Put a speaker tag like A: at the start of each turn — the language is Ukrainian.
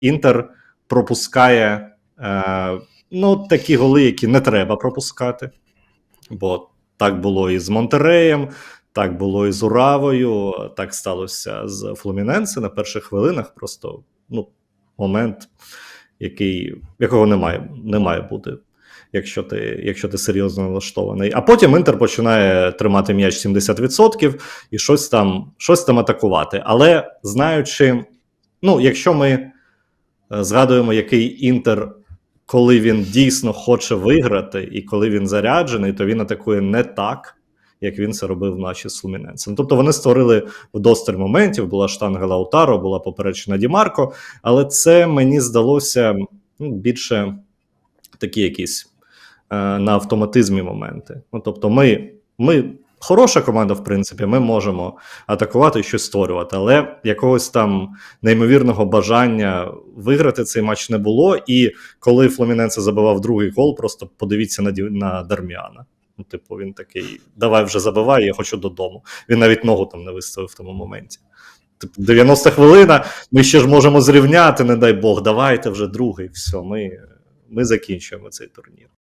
A: Інтер пропускає е, ну, такі голи, які не треба пропускати. Бо так було і з Монтереєм, так було і з Уравою, так сталося з Флуміненсе на перших хвилинах. Просто ну, момент, який, якого не має, не має бути, якщо ти, якщо ти серйозно налаштований. А потім Інтер починає тримати м'яч 70% і щось там, щось там атакувати. Але знаючи, ну, якщо ми згадуємо, який Інтер. Коли він дійсно хоче виграти, і коли він заряджений, то він атакує не так, як він це робив в матчі з Флуміненсом. Тобто вони створили вдосталь моментів, була штанга Лаутаро, була поперечена Дімарко, але це мені здалося ну, більше такі якісь е, на автоматизмі моменти. Ну, тобто, ми, ми хороша команда, в принципі, ми можемо атакувати і щось створювати, але якогось там неймовірного бажання виграти цей матч не було. І коли Фломіненце забивав другий гол, просто подивіться на, на Дарміана. Ну, типу, він такий: давай вже забивай, я хочу додому. Він навіть ногу там не виставив в тому моменті. Типу, 90 хвилина, ми ще ж можемо зрівняти, не дай Бог, давайте вже другий. Все, ми, ми закінчуємо цей турнір.